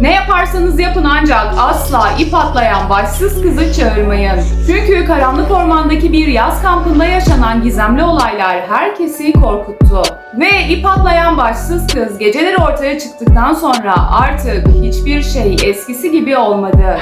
Ne yaparsanız yapın ancak asla ip atlayan başsız kızı çağırmayın. Çünkü karanlık ormandaki bir yaz kampında yaşanan gizemli olaylar herkesi korkuttu. Ve ip atlayan başsız kız geceleri ortaya çıktıktan sonra artık hiçbir şey eskisi gibi olmadı.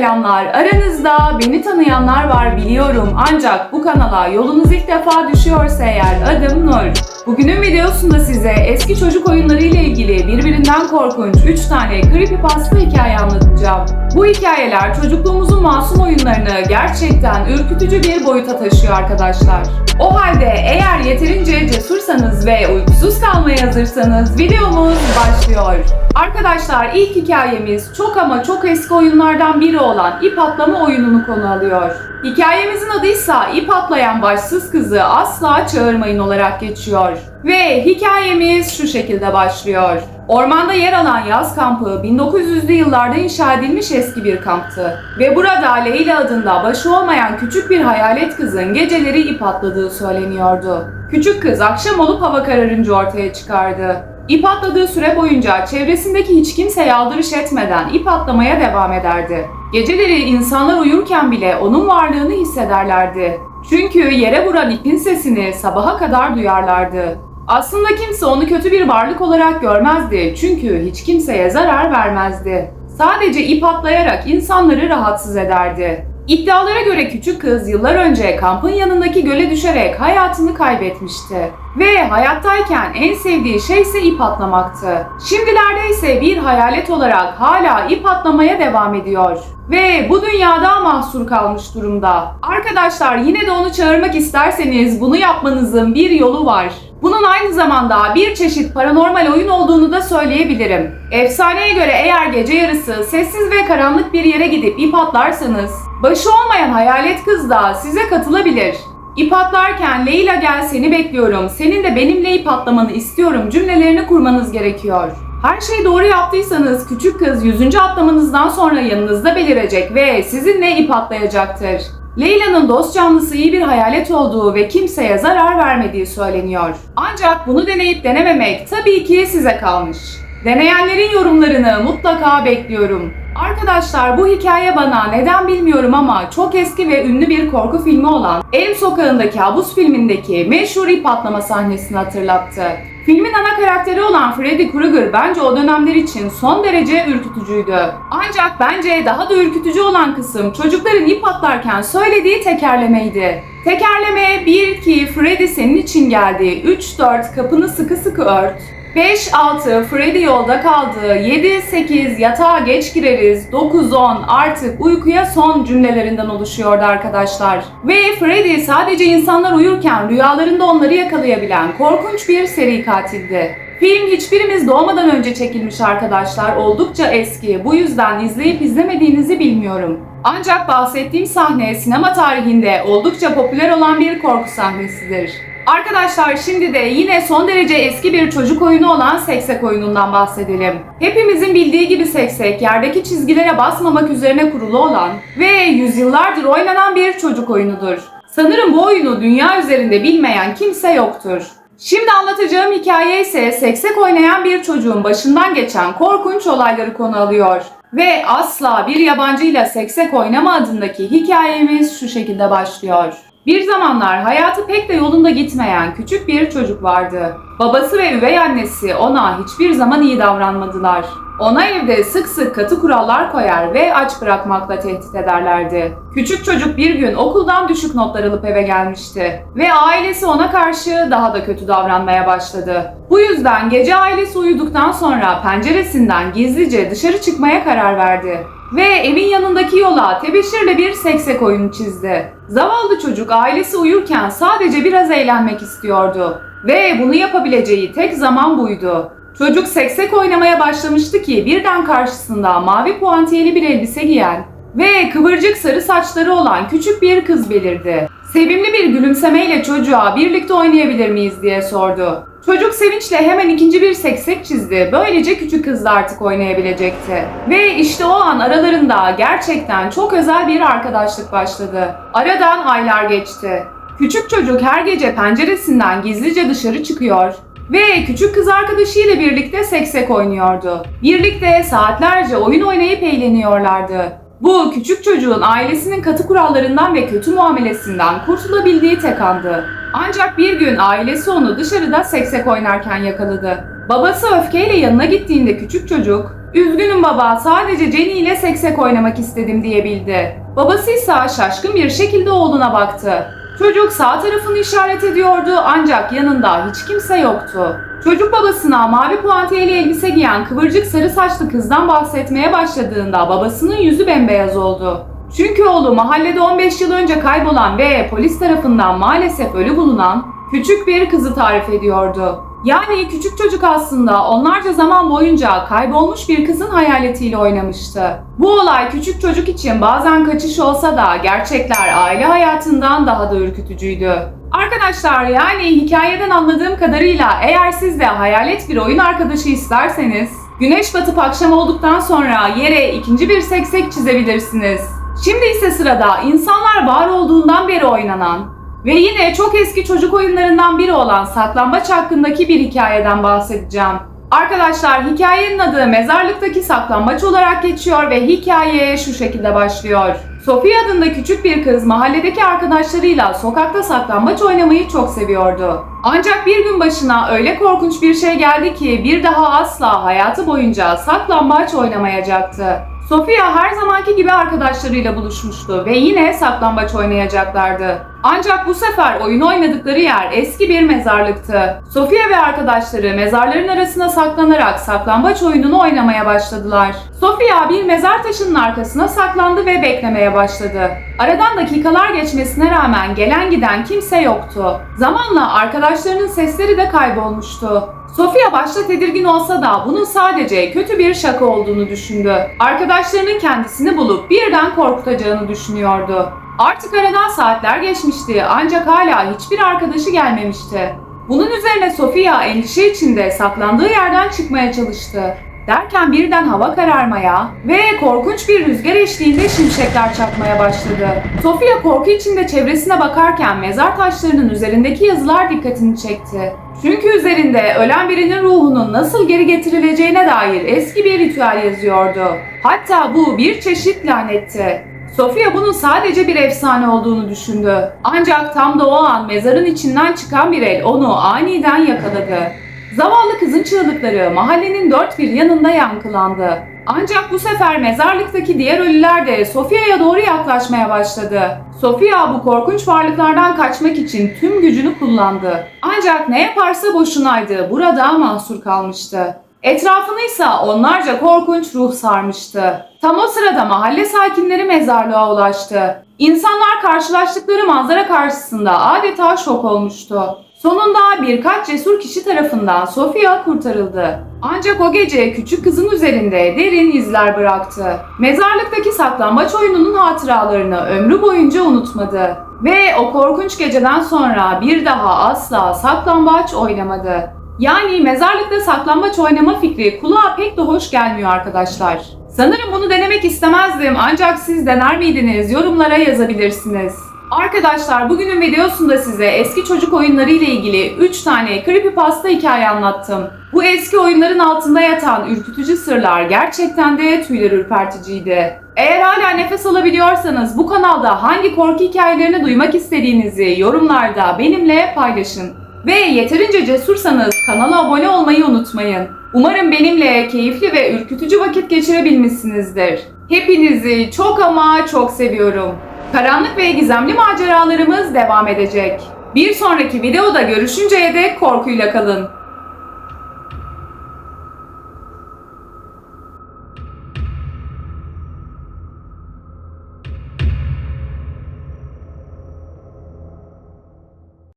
Selamlar. Aranızda beni tanıyanlar var biliyorum. Ancak bu kanala yolunuz ilk defa düşüyorsa eğer adım Nur. Bugünün videosunda size eski çocuk oyunları ile ilgili birbirinden korkunç 3 tane creepypasta hikaye anlatacağım. Bu hikayeler çocukluğumuzun masum oyunlarını gerçekten ürkütücü bir boyuta taşıyor arkadaşlar. O halde eğer yeterince cesursanız ve uykusuz kalmaya hazırsanız videomuz başlıyor. Arkadaşlar ilk hikayemiz çok ama çok eski oyunlardan biri olan ip atlama oyununu konu alıyor. Hikayemizin adı ise ip atlayan başsız kızı asla çağırmayın olarak geçiyor. Ve hikayemiz şu şekilde başlıyor. Ormanda yer alan yaz kampı 1900'lü yıllarda inşa edilmiş eski bir kamptı. Ve burada Leyla adında başı olmayan küçük bir hayalet kızın geceleri ip atladığı söyleniyordu. Küçük kız akşam olup hava kararınca ortaya çıkardı. İp atladığı süre boyunca çevresindeki hiç kimseye aldırış etmeden ip atlamaya devam ederdi. Geceleri insanlar uyurken bile onun varlığını hissederlerdi. Çünkü yere vuran ipin sesini sabaha kadar duyarlardı. Aslında kimse onu kötü bir varlık olarak görmezdi çünkü hiç kimseye zarar vermezdi. Sadece ip atlayarak insanları rahatsız ederdi. İddialara göre küçük kız yıllar önce kampın yanındaki göle düşerek hayatını kaybetmişti. Ve hayattayken en sevdiği şey ise ip atlamaktı. Şimdilerde ise bir hayalet olarak hala ip atlamaya devam ediyor. Ve bu dünyada mahsur kalmış durumda. Arkadaşlar yine de onu çağırmak isterseniz bunu yapmanızın bir yolu var. Bunun aynı zamanda bir çeşit paranormal oyun olduğunu da söyleyebilirim. Efsaneye göre eğer gece yarısı sessiz ve karanlık bir yere gidip ip atlarsanız, başı olmayan hayalet kız da size katılabilir. İp atlarken Leyla gel seni bekliyorum, senin de benimle ip atlamanı istiyorum cümlelerini kurmanız gerekiyor. Her şeyi doğru yaptıysanız küçük kız 100. atlamanızdan sonra yanınızda belirecek ve sizinle ip atlayacaktır. Leyla'nın dost canlısı iyi bir hayalet olduğu ve kimseye zarar vermediği söyleniyor. Ancak bunu deneyip denememek tabii ki size kalmış. Deneyenlerin yorumlarını mutlaka bekliyorum. Arkadaşlar bu hikaye bana neden bilmiyorum ama çok eski ve ünlü bir korku filmi olan Elm Sokağı'ndaki Kabus filmindeki meşhur ip atlama sahnesini hatırlattı. Filmin ana karakteri olan Freddy Krueger bence o dönemler için son derece ürkütücüydü. Ancak bence daha da ürkütücü olan kısım çocukların ip atlarken söylediği tekerlemeydi. Tekerleme 1-2 Freddy senin için geldi, 3-4 kapını sıkı sıkı ört, 5-6 Freddy yolda kaldı, 7-8 yatağa geç gireriz, 9-10 artık uykuya son cümlelerinden oluşuyordu arkadaşlar. Ve Freddy sadece insanlar uyurken rüyalarında onları yakalayabilen korkunç bir seri katildi. Film hiçbirimiz doğmadan önce çekilmiş arkadaşlar. Oldukça eski. Bu yüzden izleyip izlemediğinizi bilmiyorum. Ancak bahsettiğim sahne sinema tarihinde oldukça popüler olan bir korku sahnesidir. Arkadaşlar şimdi de yine son derece eski bir çocuk oyunu olan Seksek oyunundan bahsedelim. Hepimizin bildiği gibi Seksek yerdeki çizgilere basmamak üzerine kurulu olan ve yüzyıllardır oynanan bir çocuk oyunudur. Sanırım bu oyunu dünya üzerinde bilmeyen kimse yoktur. Şimdi anlatacağım hikaye ise seksek oynayan bir çocuğun başından geçen korkunç olayları konu alıyor. Ve asla bir yabancıyla seksek oynama adındaki hikayemiz şu şekilde başlıyor. Bir zamanlar hayatı pek de yolunda gitmeyen küçük bir çocuk vardı. Babası ve üvey annesi ona hiçbir zaman iyi davranmadılar. Ona evde sık sık katı kurallar koyar ve aç bırakmakla tehdit ederlerdi. Küçük çocuk bir gün okuldan düşük notlar alıp eve gelmişti ve ailesi ona karşı daha da kötü davranmaya başladı. Bu yüzden gece ailesi uyuduktan sonra penceresinden gizlice dışarı çıkmaya karar verdi ve evin yanındaki yola tebeşirle bir seksek oyunu çizdi. Zavallı çocuk ailesi uyurken sadece biraz eğlenmek istiyordu ve bunu yapabileceği tek zaman buydu. Çocuk seksek oynamaya başlamıştı ki birden karşısında mavi puantiyeli bir elbise giyen Ve kıvırcık sarı saçları olan küçük bir kız belirdi. Sevimli bir gülümsemeyle çocuğa birlikte oynayabilir miyiz diye sordu. Çocuk sevinçle hemen ikinci bir seksek çizdi. Böylece küçük kız da artık oynayabilecekti. Ve işte o an aralarında gerçekten çok özel bir arkadaşlık başladı. Aradan aylar geçti. Küçük çocuk her gece penceresinden gizlice dışarı çıkıyor ve küçük kız arkadaşıyla birlikte seksek oynuyordu. Birlikte saatlerce oyun oynayıp eğleniyorlardı. Bu küçük çocuğun ailesinin katı kurallarından ve kötü muamelesinden kurtulabildiği tek andı. Ancak bir gün ailesi onu dışarıda seksek oynarken yakaladı. Babası öfkeyle yanına gittiğinde küçük çocuk, "Üzgünüm baba, sadece Jenny ile seksek oynamak istedim." diyebildi. Babası ise şaşkın bir şekilde oğluna baktı. Çocuk sağ tarafını işaret ediyordu ancak yanında hiç kimse yoktu. Çocuk babasına mavi puantiyeli elbise giyen kıvırcık sarı saçlı kızdan bahsetmeye başladığında babasının yüzü bembeyaz oldu. Çünkü oğlu mahallede 15 yıl önce kaybolan ve polis tarafından maalesef ölü bulunan küçük bir kızı tarif ediyordu. Yani küçük çocuk aslında onlarca zaman boyunca kaybolmuş bir kızın hayaletiyle oynamıştı. Bu olay küçük çocuk için bazen kaçış olsa da gerçekler aile hayatından daha da ürkütücüydü. Arkadaşlar yani hikayeden anladığım kadarıyla eğer siz de hayalet bir oyun arkadaşı isterseniz güneş batıp akşam olduktan sonra yere ikinci bir seksek çizebilirsiniz. Şimdi ise sırada insanlar var olduğundan beri oynanan ve yine çok eski çocuk oyunlarından biri olan saklambaç hakkındaki bir hikayeden bahsedeceğim. Arkadaşlar hikayenin adı mezarlıktaki saklambaç olarak geçiyor ve hikaye şu şekilde başlıyor. Sophie adında küçük bir kız mahalledeki arkadaşlarıyla sokakta saklambaç oynamayı çok seviyordu. Ancak bir gün başına öyle korkunç bir şey geldi ki bir daha asla hayatı boyunca saklambaç oynamayacaktı. Sofia her zamanki gibi arkadaşlarıyla buluşmuştu ve yine saklambaç oynayacaklardı. Ancak bu sefer oyun oynadıkları yer eski bir mezarlıktı. Sofia ve arkadaşları mezarların arasına saklanarak saklambaç oyununu oynamaya başladılar. Sofia bir mezar taşının arkasına saklandı ve beklemeye başladı. Aradan dakikalar geçmesine rağmen gelen giden kimse yoktu. Zamanla arkadaşlarının sesleri de kaybolmuştu. Sofia başta tedirgin olsa da bunun sadece kötü bir şaka olduğunu düşündü. Arkadaşlarının kendisini bulup birden korkutacağını düşünüyordu. Artık aradan saatler geçmişti ancak hala hiçbir arkadaşı gelmemişti. Bunun üzerine Sofia endişe içinde saklandığı yerden çıkmaya çalıştı. Derken birden hava kararmaya ve korkunç bir rüzgar eşliğinde şimşekler çakmaya başladı. Sofia korku içinde çevresine bakarken mezar taşlarının üzerindeki yazılar dikkatini çekti. Çünkü üzerinde ölen birinin ruhunun nasıl geri getirileceğine dair eski bir ritüel yazıyordu. Hatta bu bir çeşit lanetti. Sofia bunun sadece bir efsane olduğunu düşündü. Ancak tam da o an mezarın içinden çıkan bir el onu aniden yakaladı. Zavallı kızın çığlıkları mahallenin dört bir yanında yankılandı. Ancak bu sefer mezarlıktaki diğer ölüler de Sofia'ya doğru yaklaşmaya başladı. Sofia bu korkunç varlıklardan kaçmak için tüm gücünü kullandı. Ancak ne yaparsa boşunaydı, burada mahsur kalmıştı. Etrafını ise onlarca korkunç ruh sarmıştı. Tam o sırada mahalle sakinleri mezarlığa ulaştı. İnsanlar karşılaştıkları manzara karşısında adeta şok olmuştu. Sonunda birkaç cesur kişi tarafından Sofia kurtarıldı. Ancak o gece küçük kızın üzerinde derin izler bıraktı. Mezarlıktaki saklambaç oyununun hatıralarını ömrü boyunca unutmadı. Ve o korkunç geceden sonra bir daha asla saklambaç oynamadı. Yani mezarlıkta saklambaç oynama fikri kulağa pek de hoş gelmiyor arkadaşlar. Sanırım bunu denemek istemezdim ancak siz dener miydiniz? Yorumlara yazabilirsiniz. Arkadaşlar bugünün videosunda size eski çocuk oyunları ile ilgili 3 tane creepypasta hikaye anlattım. Bu eski oyunların altında yatan ürkütücü sırlar gerçekten de tüyler ürperticiydi. Eğer hala nefes alabiliyorsanız bu kanalda hangi korku hikayelerini duymak istediğinizi yorumlarda benimle paylaşın. Ve yeterince cesursanız kanala abone olmayı unutmayın. Umarım benimle keyifli ve ürkütücü vakit geçirebilmişsinizdir. Hepinizi çok ama çok seviyorum. Karanlık ve gizemli maceralarımız devam edecek. Bir sonraki videoda görüşünceye dek korkuyla kalın.